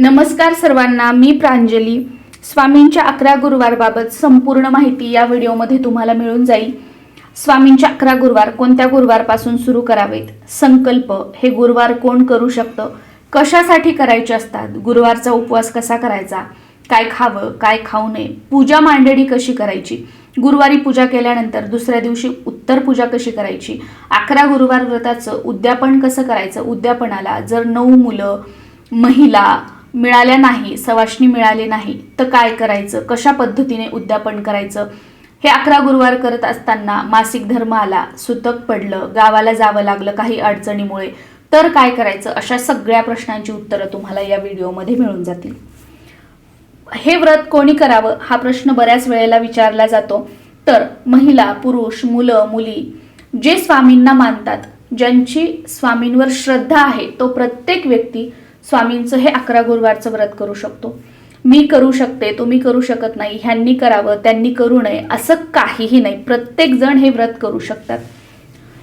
नमस्कार सर्वांना मी प्रांजली. स्वामींच्या अकरा गुरुवारबाबत संपूर्ण माहिती या व्हिडिओमध्ये तुम्हाला मिळून जाईल. स्वामींच्या अकरा गुरुवार कोणत्या गुरुवारपासून सुरू करावेत? संकल्प हे गुरुवार कोण करू शकतं? कशासाठी करायचे असतात? गुरुवारचा उपवास कसा करायचा? काय खावं काय खाऊ नये? पूजा मांडणी कशी करायची? गुरुवारी पूजा केल्यानंतर दुसऱ्या दिवशी उत्तर पूजा कशी करायची? अकरा गुरुवार व्रताचं उद्यापन कसं करायचं? उद्यापनाला जर नऊ मुलं महिला मिळाल्या नाही सवाशणी मिळाले नाही तर काय करायचं? कशा पद्धतीने उद्यापन करायचं? हे अकरा गुरुवार करत असताना मासिक धर्म आला सुतक पडलं गावाला जावं लागलं काही अडचणीमुळे. तर काय करायचं? अशा सगळ्या प्रश्नांची उत्तरं तुम्हाला या व्हिडिओमध्ये मिळून जातील. हे व्रत कोणी करावं? हा प्रश्न बऱ्याच वेळेला विचारला जातो. तर महिला पुरुष मुलं मुली जे स्वामींना मानतात ज्यांची स्वामींवर श्रद्धा आहे तो प्रत्येक व्यक्ती स्वामींचं हे अकरा गुरुवारचं व्रत करू शकतो. मी करू शकते तुम्ही करू शकत नाही ह्यांनी करावं त्यांनी करू नये असं काहीही नाही. प्रत्येक जण हे व्रत करू शकतात.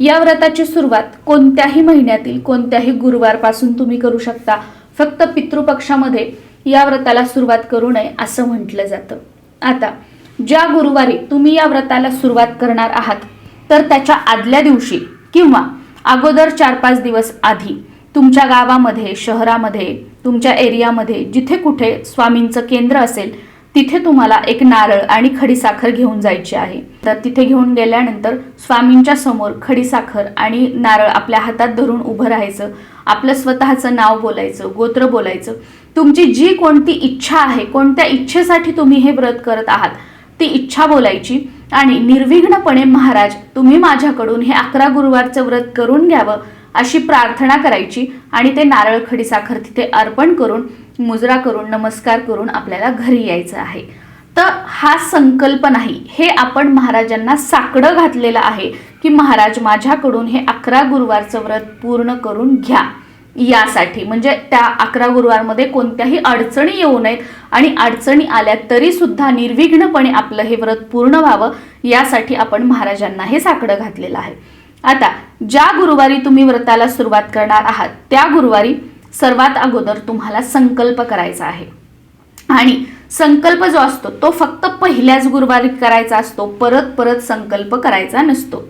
या व्रताची सुरुवात कोणत्याही महिन्यातील कोणत्याही गुरुवारपासून तुम्ही करू शकता. फक्त पितृपक्षामध्ये या व्रताला सुरुवात करू नये असं म्हटलं जातं. आता ज्या गुरुवारी तुम्ही या व्रताला सुरुवात करणार आहात तर त्याच्या आदल्या दिवशी किंवा अगोदर चार पाच दिवस आधी तुमच्या गावामध्ये शहरामध्ये तुमच्या एरियामध्ये जिथे कुठे स्वामींचं केंद्र असेल तिथे तुम्हाला एक नारळ आणि खडीसाखर घेऊन जायची आहे. तर तिथे घेऊन गेल्यानंतर स्वामींच्या समोर खडीसाखर आणि नारळ आपल्या हातात धरून उभं राहायचं आपलं स्वतःचं नाव बोलायचं गोत्र बोलायचं. तुमची जी कोणती इच्छा आहे कोणत्या इच्छेसाठी तुम्ही हे व्रत करत आहात ती इच्छा बोलायची आणि निर्विघ्नपणे महाराज तुम्ही माझ्याकडून हे अकरा गुरुवारचं व्रत करून घ्यावं अशी प्रार्थना करायची आणि ते नारळ खडीसाखर तिथे अर्पण करून मुजरा करून नमस्कार करून आपल्याला घरी यायचं आहे. तर हा संकल्प नाही. हे आपण महाराजांना साकडं घातलेलं आहे की महाराज माझ्याकडून हे अकरा गुरुवारचं व्रत पूर्ण करून घ्या. यासाठी. म्हणजे त्या अकरा गुरुवारमध्ये कोणत्याही अडचणी येऊ नयेत आणि अडचणी आल्या तरी सुद्धा निर्विघ्नपणे आपलं हे व्रत पूर्ण व्हावं यासाठी आपण महाराजांना हे साकडं घातलेलं आहे. आता ज्या गुरुवारी तुम्ही व्रताला सुरुवात करणार आहात त्या गुरुवारी सर्वात अगोदर तुम्हाला संकल्प करायचा आहे. आणि संकल्प जो असतो तो फक्त पहिल्याच गुरुवारी करायचा असतो परत परत संकल्प करायचा नसतो.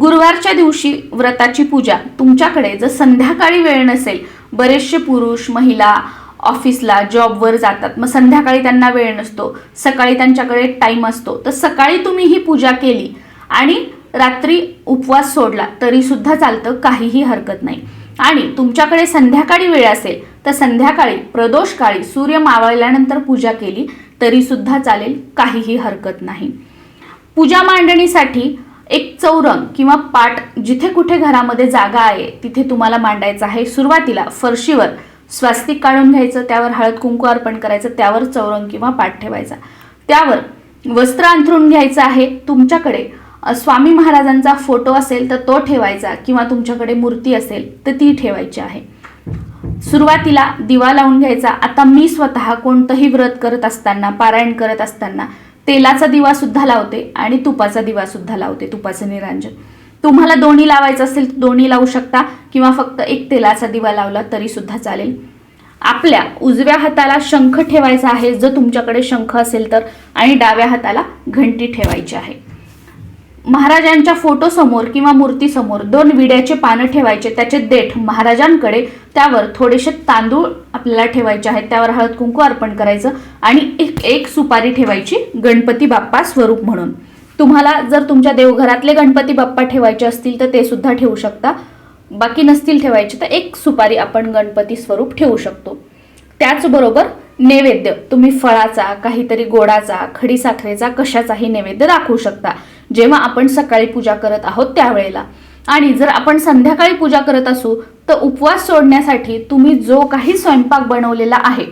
गुरुवारच्या दिवशी व्रताची पूजा तुमच्याकडे जर संध्याकाळी वेळ नसेल बरेचसे पुरुष महिला ऑफिसला जॉबवर जातात मग संध्याकाळी त्यांना वेळ नसतो सकाळी त्यांच्याकडे टाईम असतो तर सकाळी तुम्ही ही पूजा केली आणि रात्री उपवास सोडला तरी सुद्धा चालतं काहीही हरकत नाही. आणि तुमच्याकडे संध्याकाळी वेळ असेल तर संध्याकाळी प्रदोष काळी सूर्य मावळल्यानंतर पूजा केली तरी सुद्धा चालेल काहीही हरकत नाही. पूजा मांडणीसाठी एक चौरंग किंवा पाट जिथे कुठे घरामध्ये जागा आहे तिथे तुम्हाला मांडायचं आहे. सुरुवातीला फरशीवर स्वास्तिक काढून घ्यायचं त्यावर हळद कुंकू अर्पण करायचं त्यावर चौरंग किंवा पाट ठेवायचा. त्यावर वस्त्र अंथरून घ्यायचं आहे. तुमच्याकडे स्वामी महाराजांचा फोटो असेल तर तो ठेवायचा किंवा तुमच्याकडे मूर्ती असेल तर ती ठेवायची आहे. सुरुवातीला दिवा लावून घ्यायचा. आता मी स्वतः कोणतंही व्रत करत असताना पारायण करत असताना तेलाचा दिवा सुद्धा लावते आणि तुपाचा दिवा सुद्धा लावते तुपाचं निरांजन. तुम्हाला दोन्ही लावायचं असेल तर दोन्ही लावू शकता किंवा फक्त एक तेलाचा दिवा लावला तरी सुद्धा चालेल. आपल्या उजव्या हाताला शंख ठेवायचा आहे. जर तुमच्याकडे शंख असेल तर आणि डाव्या हाताला घंटी ठेवायची आहे. महाराजांच्या फोटोसमोर किंवा मूर्तीसमोर दोन विड्याचे पानं ठेवायचे त्याचे देठ महाराजांकडे त्यावर थोडेसे तांदूळ आपल्याला ठेवायचे आहेत. त्यावर हळद कुंकू अर्पण करायचं आणि एक एक सुपारी ठेवायची गणपती बाप्पा स्वरूप म्हणून. तुम्हाला जर तुमच्या देवघरातले गणपती बाप्पा ठेवायचे असतील तर ते सुद्धा ठेवू शकता. बाकी नसतील ठेवायचे तर एक सुपारी आपण गणपती स्वरूप ठेवू शकतो. त्याचबरोबर नैवेद्य तुम्ही फळाचा काहीतरी गोडाचा खडीसाखरेचा कशाचाही नैवेद्य दाखवू शकता. जेव्हा आपण सकाळी पूजा करत आहोत त्यावेळेला. आणि जर आपण संध्याकाळी पूजा करत असू तर उपवास सोडण्यासाठी तुम्ही जो काही स्वयंपाक बनवलेला आहे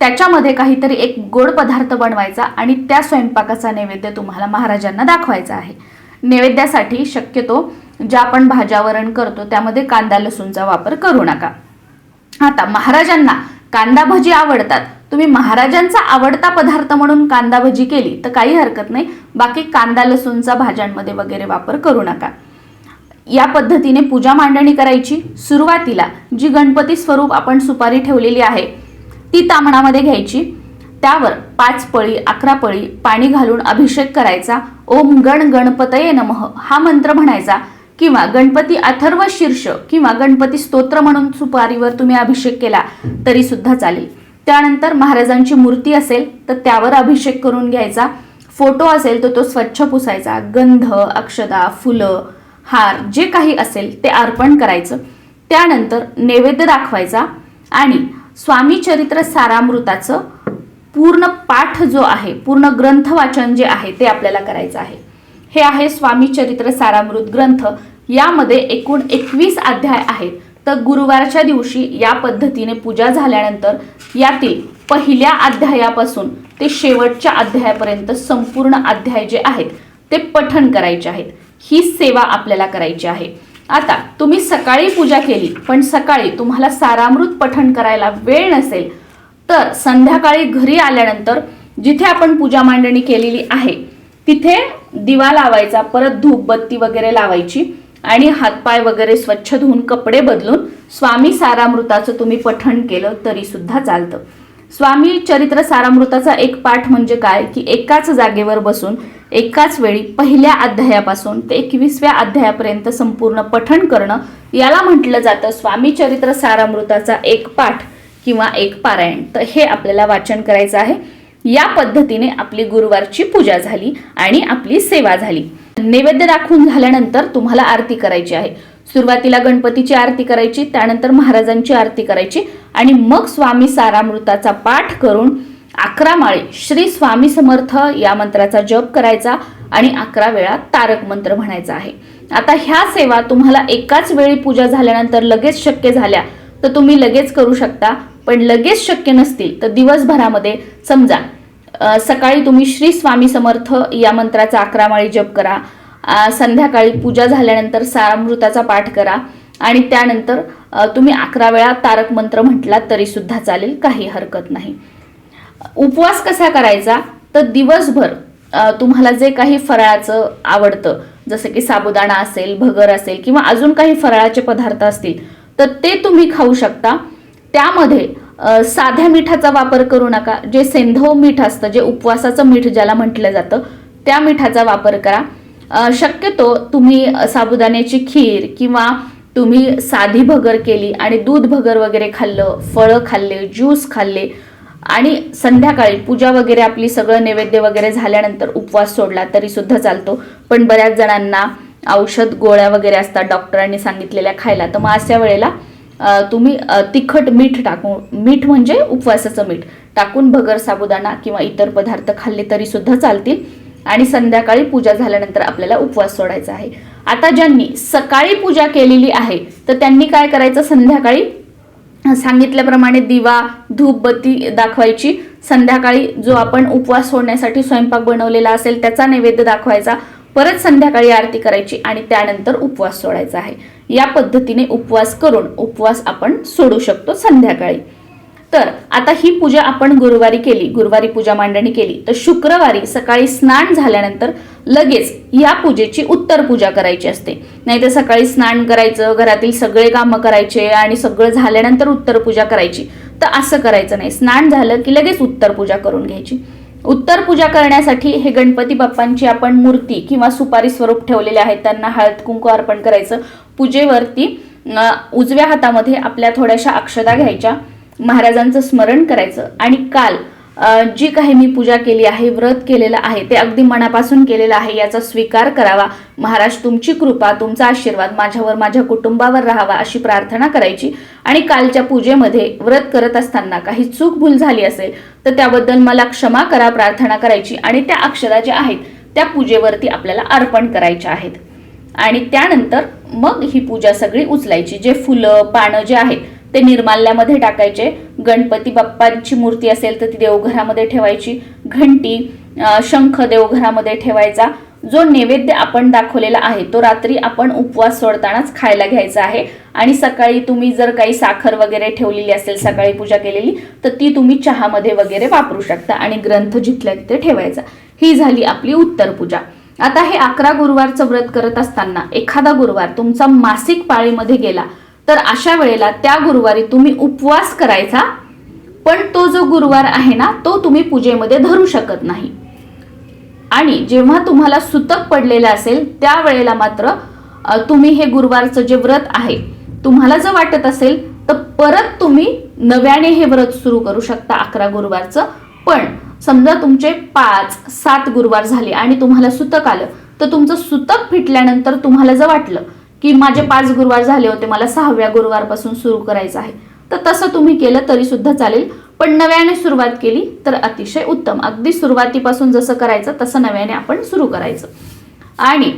त्याच्यामध्ये काहीतरी एक गोड पदार्थ बनवायचा आणि त्या स्वयंपाकाचा नैवेद्य तुम्हाला महाराजांना दाखवायचा आहे. नैवेद्यासाठी शक्यतो ज्या आपण भाज्या वरण करतो त्यामध्ये कांदा लसूणचा वापर करू नका. आता महाराजांना कांदा भजी आवडतात. तुम्ही महाराजांचा आवडता पदार्थ म्हणून कांदा भजी केली तर काही हरकत नाही. बाकी कांदा लसूणचा भाज्यांमध्ये वगैरे वापर करू नका. या पद्धतीने पूजा मांडणी करायची. सुरुवातीला जी गणपती स्वरूप आपण सुपारी ठेवलेली आहे ती तामणामध्ये घ्यायची. त्यावर पाच पळी अकरा पळी पाणी घालून अभिषेक करायचा. ओम गण गणपतये नमः हा मंत्र म्हणायचा. किंवा गणपती अथर्व शीर्ष किंवा गणपती स्तोत्र म्हणून सुपारीवर तुम्ही अभिषेक केला तरी सुद्धा चालेल. त्यानंतर महाराजांची मूर्ती असेल तर त्यावर अभिषेक करून घ्यायचा. फोटो असेल तर तो स्वच्छ पुसायचा. गंध अक्षदा फुलं हार जे काही असेल ते अर्पण करायचं. त्यानंतर नैवेद्य दाखवायचा आणि स्वामी चरित्र सारामृताचं पूर्ण पाठ जो आहे पूर्ण ग्रंथ वाचन जे आहे ते आपल्याला करायचं आहे. हे आहे स्वामी चरित्र सारामृत ग्रंथ. यामध्ये एकूण एकवीस अध्याय आहेत. तर गुरुवारच्या दिवशी या पद्धतीने पूजा झाल्यानंतर यातील पहिल्या अध्यायापासून ते शेवटच्या अध्यायापर्यंत संपूर्ण अध्याय जे आहेत ते पठण करायचे आहेत. ही सेवा आपल्याला करायची आहे. आता तुम्ही सकाळी पूजा केली पण सकाळी तुम्हाला सारामृत पठण करायला वेळ नसेल तर संध्याकाळी घरी आल्यानंतर जिथे आपण पूजा मांडणी केलेली आहे तिथे दिवा लावायचा परत धूपबत्ती वगैरे लावायची. आणि हातपाय वगैरे स्वच्छ धुवून कपडे बदलून स्वामी सारामृताचं तुम्ही पठण केलं तरी सुद्धा चालतं. स्वामी चरित्र सारामृताचा एक पाठ म्हणजे काय? की एकाच जागेवर बसून एकाच वेळी पहिल्या अध्यायापासून ते एकविसव्या अध्यायापर्यंत संपूर्ण पठण करणं याला म्हटलं जातं स्वामी चरित्र सारामृताचा एक पाठ किंवा एक पारायण. तर हे आपल्याला वाचन करायचं आहे. या पद्धतीने आपली गुरुवारची पूजा झाली आणि आपली सेवा झाली. नैवेद्य दाखवून झाल्यानंतर तुम्हाला आरती करायची आहे. सुरुवातीला गणपतीची आरती करायची त्यानंतर महाराजांची आरती करायची आणि मग स्वामी सारामृताचा पाठ करून अकरा माळी श्री स्वामी समर्थ या मंत्राचा जप करायचा आणि अकरा वेळा तारक मंत्र म्हणायचा आहे. आता ह्या सेवा तुम्हाला एकाच वेळी पूजा झाल्यानंतर लगेच शक्य झाल्या तर तुम्ही लगेच करू शकता पण लगेच शक्य नसतील तर दिवसभरामध्ये समजा सकाळी तुम्ही श्री स्वामी समर्थ या मंत्राचा अकरा माळी जप करा. संध्याकाळी पूजा झाल्यानंतर सारामृताचा पाठ करा. आणि त्यानंतर तुम्ही अकरा वेळा तारक मंत्र म्हटला तरी सुद्धा चालेल काही हरकत नाही. उपवास कसा करायचा? तर दिवसभर तुम्हाला जे काही फराळाचं आवडतं जसं की साबुदाणा असेल भगर असेल किंवा अजून काही फराळाचे पदार्थ असतील तर ते तुम्ही खाऊ शकता. त्यामध्ये साध्या मिठाचा वापर करू नका. जे सेंधव मीठ असतं जे उपवासाचं मीठ ज्याला म्हटलं जातं त्या मिठाचा वापर करा. शक्यतो तुम्ही साबुदाण्याची खीर किंवा तुम्ही साधी भगर केली आणि दूध भगर वगैरे खाल्लं फळं खाल्ले ज्यूस खाल्ले आणि संध्याकाळी पूजा वगैरे आपली सगळं नैवेद्य वगैरे झाल्यानंतर उपवास सोडला तरी सुद्धा चालतो. पण बऱ्याच जणांना औषध गोळ्या वगैरे असतात डॉक्टरांनी सांगितलेल्या खायला. तर मग अशा वेळेला तुम्ही तिखट मीठ टाकून मीठ म्हणजे उपवासाचं मीठ. टाकून भगर साबुदाणा किंवा इतर पदार्थ खाल्ले तरी सुद्धा चालतील. आणि संध्याकाळी पूजा झाल्यानंतर आपल्याला उपवास सोडायचा आहे. आता ज्यांनी सकाळी पूजा केलेली आहे तर त्यांनी काय करायचं? संध्याकाळी सांगितल्याप्रमाणे दिवा धूपबत्ती दाखवायची. संध्याकाळी जो आपण उपवास सोडण्यासाठी स्वयंपाक बनवलेला असेल त्याचा नैवेद्य दाखवायचा. परत संध्याकाळी आरती करायची आणि त्यानंतर उपवास सोडायचा आहे. या पद्धतीने उपवास करून उपवास आपण सोडू शकतो संध्याकाळी. तर आता ही पूजा आपण गुरुवारी केली गुरुवारी पूजा मांडणी केली तर शुक्रवारी सकाळी स्नान झाल्यानंतर लगेच या पूजेची उत्तर पूजा करायची असते. नाही तर सकाळी स्नान करायचं घरातील सगळे कामं करायचे आणि सगळं झाल्यानंतर उत्तर पूजा करायची. तर असं करायचं नाही. स्नान झालं की लगेच उत्तर पूजा करून घ्यायची. उत्तर पूजा करण्यासाठी हे गणपती बाप्पांची आपण मूर्ती किंवा सुपारी स्वरूप ठेवलेले आहेत. त्यांना हळद कुंकू अर्पण करायचं. पूजेवरती उजव्या हातामध्ये आपल्या थोड्याशा अक्षता घ्यायच्या. महाराजांचं स्मरण करायचं. आणि काल जी काही मी पूजा केली आहे व्रत केलेलं आहे ते अगदी मनापासून केलेलं आहे याचा स्वीकार करावा. महाराज तुमची कृपा तुमचा आशीर्वाद माझ्यावर माझ्या कुटुंबावर राहावा अशी प्रार्थना करायची. आणि कालच्या पूजेमध्ये व्रत करत असताना काही चूक भूल झाली असेल तर त्याबद्दल मला क्षमा करा प्रार्थना करायची. आणि त्या अक्षरा ज्या आहेत त्या पूजेवरती आपल्याला अर्पण करायच्या आहेत. आणि त्यानंतर मग ही पूजा सगळी उचलायची. जे फुलं पानं जे आहेत ते निर्माल्यामध्ये टाकायचे. गणपती बाप्पांची मूर्ती असेल तर ती देवघरामध्ये ठेवायची. घंटी शंख देवघरामध्ये ठेवायचा. जो नैवेद्य आपण दाखवलेला आहे तो रात्री आपण उपवास सोडतानाच खायला घ्यायचा आहे. आणि सकाळी तुम्ही जर काही साखर वगैरे ठेवलेली असेल सकाळी पूजा केलेली तर ती तुम्ही चहामध्ये वगैरे वापरू शकता आणि ग्रंथ जिथल्या तिथे ठेवायचा. ही झाली आपली उत्तर पूजा. आता हे अकरा गुरुवारचं व्रत करत असताना एखादा गुरुवार तुमचा मासिक पाळीमध्ये गेला तर अशा वेळेला त्या गुरुवारी तुम्ही उपवास करायचा पण तो जो गुरुवार आहे ना तो तुम्ही पूजेमध्ये धरू शकत नाही. आणि जेव्हा तुम्हाला सुतक पडलेलं असेल त्यावेळेला मात्र तुम्ही हे गुरुवारचं जे व्रत आहे तुम्हाला जर वाटत असेल तर परत तुम्ही नव्याने हे व्रत सुरू करू शकता अकरा गुरुवारचं. पण समजा तुमचे पाच सात गुरुवार झाले आणि तुम्हाला सुतक आलं तर तुमचं सुतक फिटल्यानंतर तुम्हाला जर वाटलं की माझे पाच गुरुवार झाले होते मला सहाव्या गुरुवारपासून सुरू करायचं आहे तर तसं तुम्ही केलं तरी सुद्धा चालेल. पण नव्याने सुरुवात केली तर अतिशय उत्तम. अगदी सुरुवातीपासून जसं करायचं तसं नव्याने आपण सुरू करायचं. आणि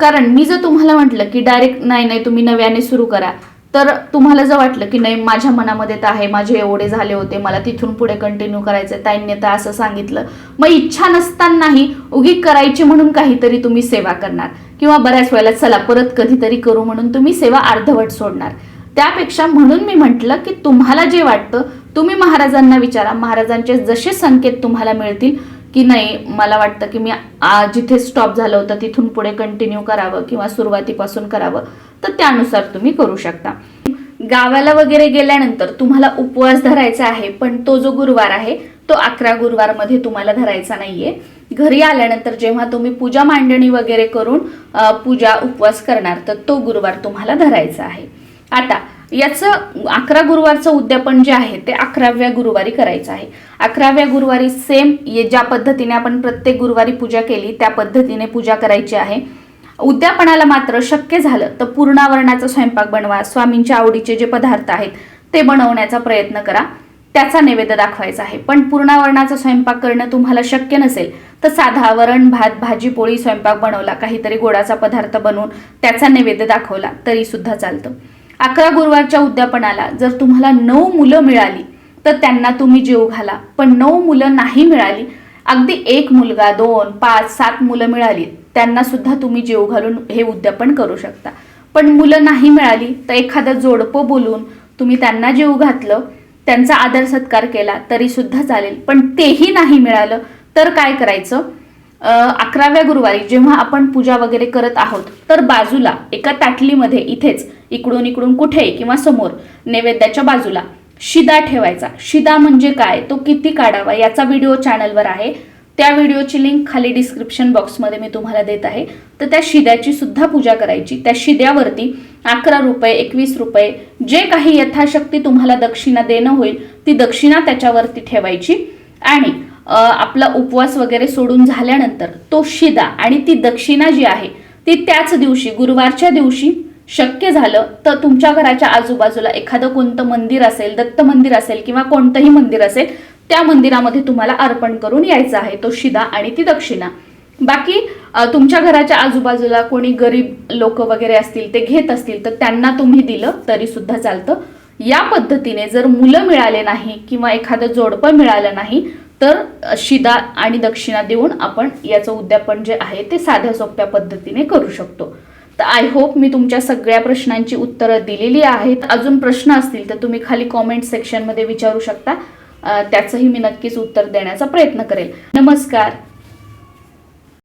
कारण मी जर तुम्हाला म्हटलं की डायरेक्ट नाही नाही तुम्ही नव्याने सुरू करा तर तुम्हाला जर वाटलं की नाही माझ्या मनामध्ये तर आहे माझे एवढे झाले होते मला तिथून पुढे कंटिन्यू करायचं ताईंनी तर असं सांगितलं. मग इच्छा नसतानाही उगी करायची म्हणून काहीतरी तुम्ही सेवा करणार. किंवा बऱ्याच वेळेला चला परत कधीतरी करू म्हणून तुम्ही सेवा अर्धवट सोडणार. त्यापेक्षा म्हणून मी म्हटलं की तुम्हाला जे वाटतं तुम्ही महाराजांना विचारा. महाराजांचे जसे संकेत तुम्हाला मिळतील की नाही मला वाटतं की मी आ, जिथे स्टॉप झालं होतं तिथून पुढे कंटिन्यू करावं किंवा सुरुवातीपासून करावं तर त्यानुसार तुम्ही करू शकता. गावाला वगैरे गेल्यानंतर तुम्हाला उपवास धरायचा आहे पण तो जो गुरुवार आहे तो अकरा गुरुवारमध्ये तुम्हाला धरायचा नाहीये. घरी आल्यानंतर जेव्हा तुम्ही पूजा मांडणी वगैरे करून पूजा उपवास करणार तर तो गुरुवार तुम्हाला धरायचा आहे. आता याचं अकरा गुरुवारचं उद्यापन जे आहे ते अकराव्या गुरुवारी करायचं आहे. अकराव्या गुरुवारी सेम ज्या पद्धतीने आपण प्रत्येक गुरुवारी पूजा केली त्या पद्धतीने पूजा करायची आहे. उद्यापनाला मात्र शक्य झालं तर पूर्णावरणाचा स्वयंपाक बनवा स्वामींच्या आवडीचे जे पदार्थ आहेत ते बनवण्याचा प्रयत्न करा. त्याचा नैवेद्य दाखवायचा आहे. पण पूर्णावरणाचा स्वयंपाक करणं तुम्हाला शक्य नसेल तर साधा वरण भात भाजी पोळी स्वयंपाक बनवला काहीतरी गोडाचा पदार्थ बनवून त्याचा नैवेद्य दाखवला तरी सुद्धा चालतं. अकरा गुरुवारच्या उद्यापनाला जर तुम्हाला नऊ मुलं मिळाली तर त्यांना तुम्ही जीव घाला. पण नऊ मुलं नाही मिळाली अगदी एक मुलगा दोन पाच सात मुलं मिळाली त्यांना सुद्धा तुम्ही जीव घालून हे उद्यापन करू शकता. पण मुलं नाही मिळाली तर एखादं जोडपं बोलून तुम्ही त्यांना जीव घातलं त्यांचा आदर सत्कार केला तरी सुद्धा चालेल. पण तेही नाही मिळालं तर काय करायचं? अकराव्या गुरुवारी जेव्हा आपण पूजा वगैरे करत आहोत तर बाजूला एका ताटलीमध्ये इथेच इकडून इकडून कुठे किंवा समोर नैवेद्याच्या बाजूला शिदा ठेवायचा. शिदा म्हणजे काय? तो किती काढावा? याचा व्हिडिओ चॅनलवर आहे. त्या व्हिडिओची लिंक खाली डिस्क्रिप्शन बॉक्समध्ये मी तुम्हाला देत आहे. तर त्या शिद्याची सुद्धा पूजा करायची. त्या शिद्यावरती अकरा रुपये एकवीस रुपये जे काही यथाशक्ती तुम्हाला दक्षिणा देणं होईल ती दक्षिणा त्याच्यावरती ठेवायची. आणि आपला उपवास वगैरे सोडून झाल्यानंतर तो शिदा आणि ती दक्षिणा जी आहे ती त्याच दिवशी गुरुवारच्या दिवशी शक्य झालं तर तुमच्या घराच्या आजूबाजूला एखादं कोणतं मंदिर असेल दत्त मंदिर असेल किंवा कोणतंही मंदिर असेल त्या मंदिरामध्ये तुम्हाला अर्पण करून यायचं आहे तो शिदा आणि ती दक्षिणा. बाकी तुमच्या घराच्या आजूबाजूला कोणी गरीब लोक वगैरे असतील ते घेत असतील तर त्यांना तुम्ही दिलं तरी सुद्धा चालतं. या पद्धतीने जर मुलं मिळाले नाही किंवा एखादं जोडपं मिळालं नाही तर शिदा आणि दक्षिणा देऊन आपण याचं उद्यापन जे आहे ते साध्या सोप्या पद्धतीने करू शकतो. तर आय होप मी तुमच्या सगळ्या प्रश्नांची उत्तरं दिलेली आहेत. अजून प्रश्न असतील तर तुम्ही खाली कॉमेंट सेक्शनमध्ये विचारू शकता. त्याचंही मी नक्कीच उत्तर देण्याचा प्रयत्न करेल. नमस्कार.